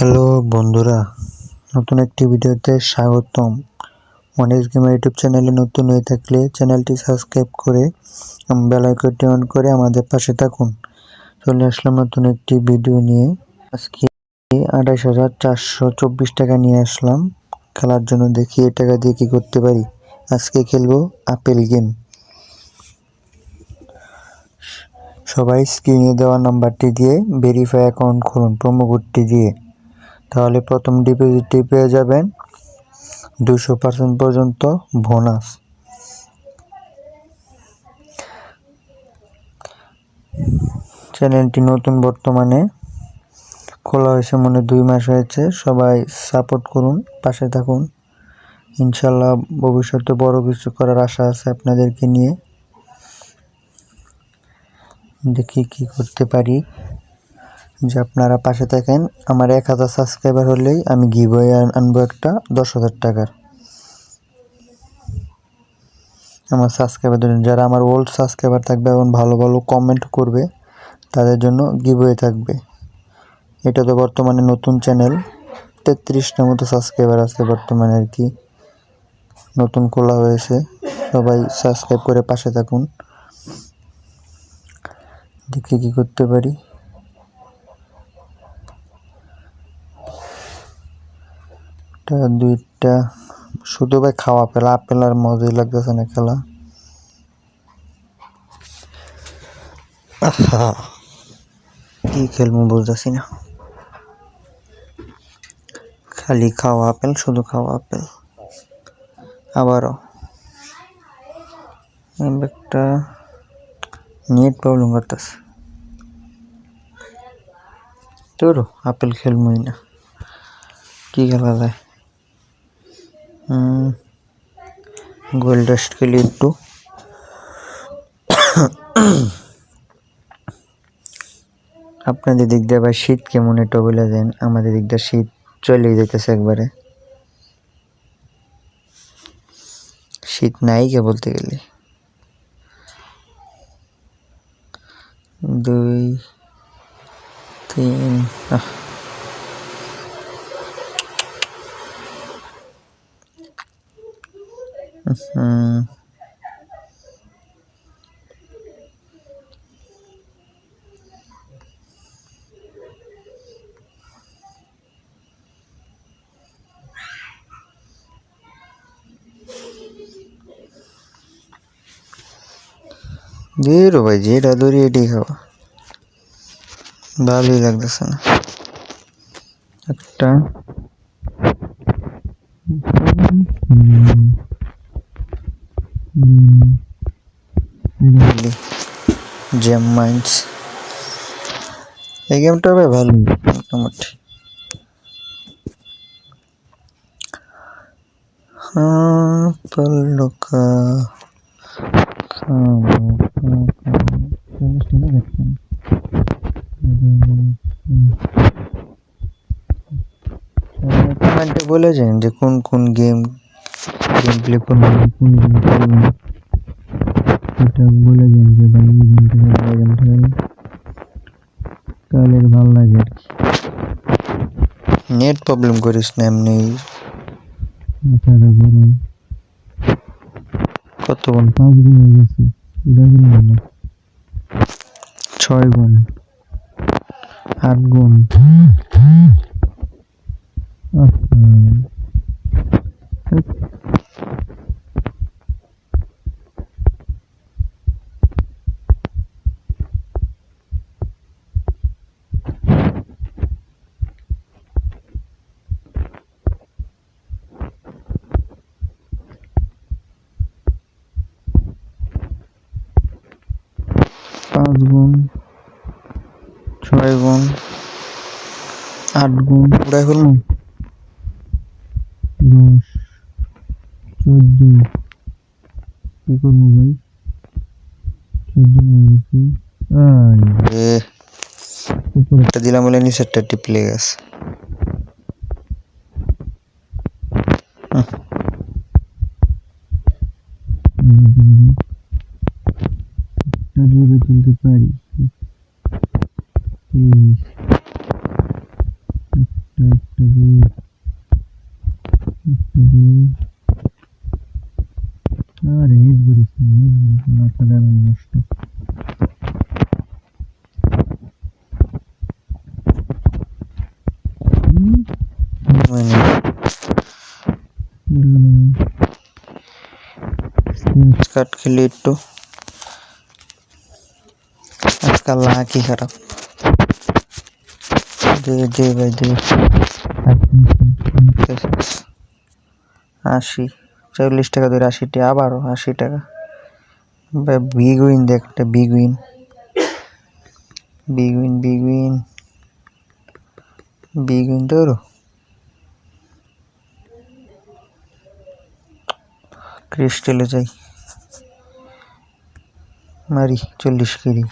Hello বন্ধুরা, নতুন একটি ভিডিওতে স্বাগতম। মনেশ গেমার ইউটিউব চ্যানেলে নতুন হয়ে থাকলে চ্যানেলটি সাবস্ক্রাইব করে বেল আইকনটি অন করে আমাদের পাশে থাকুন। চলে আসলাম নতুন একটি ভিডিও নিয়ে। আজকে আঠাশ হাজার চারশো চব্বিশ টাকা নিয়ে আসলাম। খেলার জন্য দেখি এই টাকা দিয়ে কী করতে পারি। আজকে খেলব আপেল গেম সবাই স্ক্রিনে দেওয়া নাম্বারটি দিয়ে ভেরিফাই অ্যাকাউন্ট খুলুন প্রোমো কোডটি দিয়ে। তাহলে প্রথম ডিপোজিটটি পেয়ে যাবেন দুশো পার্সেন্ট পর্যন্ত বোনাস চ্যানেলটি নতুন বর্তমানে খোলা হয়েছে মনে দুই মাস হয়েছে। সবাই সাপোর্ট করুন, পাশে থাকুন। ইনশাল্লাহ ভবিষ্যতে বড় কিছু করার আশা আছে আপনাদেরকে নিয়ে। দেখি কি করতে পারি। যে আপনারা পাশে থাকেন, আমার এক হাজার সাবস্ক্রাইবার হলেই আমি গিভওয়ে আনব একটা দশ হাজার টাকার। আমার সাবস্ক্রাইবার যারা আমার ওল্ড সাবস্ক্রাইবার থাকবে এবং ভালো ভালো কমেন্ট করবে, তাদের জন্য গিভওয়ে থাকবে। এটা তো বর্তমানে নতুন চ্যানেল তেত্রিশটার মতো সাবস্ক্রাইবার আছে বর্তমানে আর কি। নতুন খোলা হয়েছে, সবাই সাবস্ক্রাইব করে পাশে থাকুন। দেখি কী করতে পারি? একটা, দুইটা। শুধু ভাই খাওয়া আপেল আপেল আর মজাই লাগতেছে না খেলা। কি খেলব বুঝতেছি না। খালি খাওয়া আপেল, শুধু খাওয়া আপেল। আবারও। একটা নেট প্রবলেম করতেছে। তোর আপেল খেলবই না। কি খেলা যায়? গোল্ড ডাস্ট খেলি একটু। আপনাদের দিক দিয়ে আবার শীত কেমন এটা বলে দেন। আমাদের দিক দিয়ে শীত চলেই যেতেছে একবারে। শীত নাই কে বলতে গেলে। দুই, তিন আহ। হুম দিয়ে ভাই যেটা ধরি এটাই খাওয়া ভালোই লাগতেছে না একটা জ্যাম মাইন্ডস এই গেমটা ভাই ভালো, মোটামুটি। পল্লকা কমেন্টে বলেছেন যে কোন কোন গেম গেম প্লে করবেন কোন গেম এটা বলে দেন যে ভাই তাহলে ভালো লাগে আর কি। নেট প্রবলেম করিস না এমনি। মাথাটা গরম কত গুণ পাঁচ গুণ হয়ে গেছে না ছয় গুণ আট গুণ আহা। ধ্যাৎ। পাঁচ গুণ ছয় গুণ আট গুণ উড়াই ফেললাম দশ চোদ্দ কি করব ভাই? হয়ে উপরেরটা দিলাম বলে নিচেরটা টিপলে গেছে হুম। আবার দেখি। একটা দিয়ে তুলতে পারি তেইশ একটা একটা দে একটা দে আরে নেট করিস না নেট করিস না মাথা দেওয়া নষ্ট হুম, মানে কাট খেলে একটু। আজকাল লাকি খারাপ। দে দে ভাই, দে। আশি, চল্লিশ টাকা ধরে আশি টাকা আবারও আশি টাকা। বিগ উইন দেখ একটা big win big win big win big win ধরো ক্রিস্টেলে যাই। মারি চল্লিশ কেজি।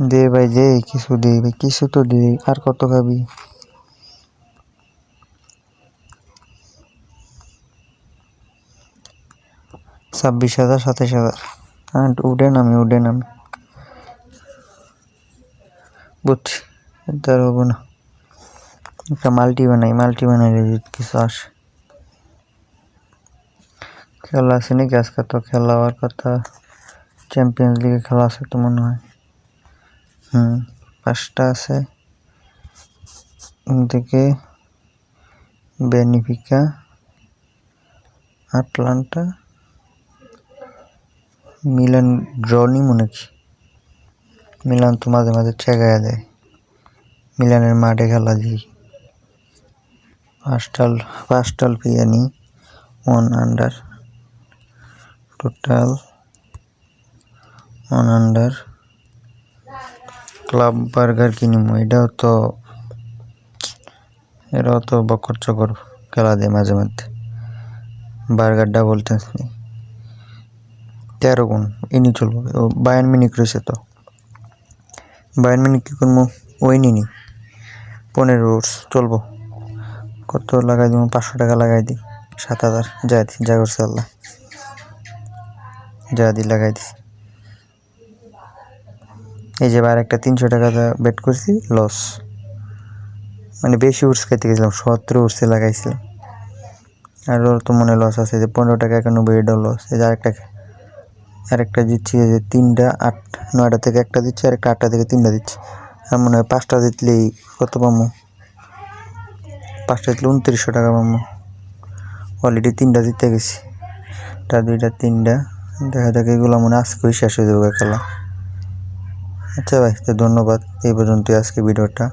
দে ভাই, দে, কিছু দে ভাই, কিছু তো দে, আর কত খাবি? ছাব্বিশ হাজার, সাতাশ হাজার। হ্যাঁ উঠে নামি উঠে নামি। বুঝছি তার হব না। একটা মাল্টি বানাই, মাল্টি বানাইলে কিছু আসে। খেলা আছে নাকি? আজকে তো খেলা হওয়ার কথা চ্যাম্পিয়ন্স লিগে খেলা আছে তো মনে হয়। হুম, পাঁচটা আছে। থেকে বেনিফিকা আটলান্টা মিলান ড্রনি মনে কি মিলান তো মাঝে মাঝে ঠেকাইয়া দেয়। মিলানের মাঠে খেলা দিই পাঁচটাল পাঁচটাল পিয়ানি one under total one under club burger কিনিমু। এটাও তো, এরাও তো বকর চকর খেলা দেয় মাঝে মধ্যে। বার্গারটা বলতে তেরো গুণ, ইনি চলবো। ও বায়ান মিনিক রয়েছে তো। বায়ান মিনিক কী করব ওই নিনি। পনেরো ওভার্স চলবো। কত লাগাই দিব পাঁচশো টাকা লাগাই দিই। সাত হাজার যা দি যা করছে আল্লাহ। যা দি লাগাই দিই এই যে আর একটা তিনশো টাকা বেট করছি লস মানে বেশি উর্স খাইতে গেছিলাম সতেরো উর্সে লাগাইছিলাম। আর ওর তো মনে লস আছে যে পনেরো টাকা একানব্বই এটাও লস এই যে আরেকটা আরেকটা দিচ্ছি যে তিনটা আট, নয়টা থেকে একটা দিচ্ছি আর একটা আটটা থেকে তিনটা দিচ্ছি। আর মনে হয় পাঁচটা দিতলেই কত পামো? পাঁচটা দিলে উনত্রিশশো টাকা পামো। অলরেডি তিনটা দিতে গেছি। টা দুইটা, তিনটা। দেখা যাক, এগুলো মনে আজকেই শেষ হয়ে যাবে খেলা। আচ্ছা ভাই, তো ধন্যবাদ। এই পর্যন্তই আজকে ভিডিওটা।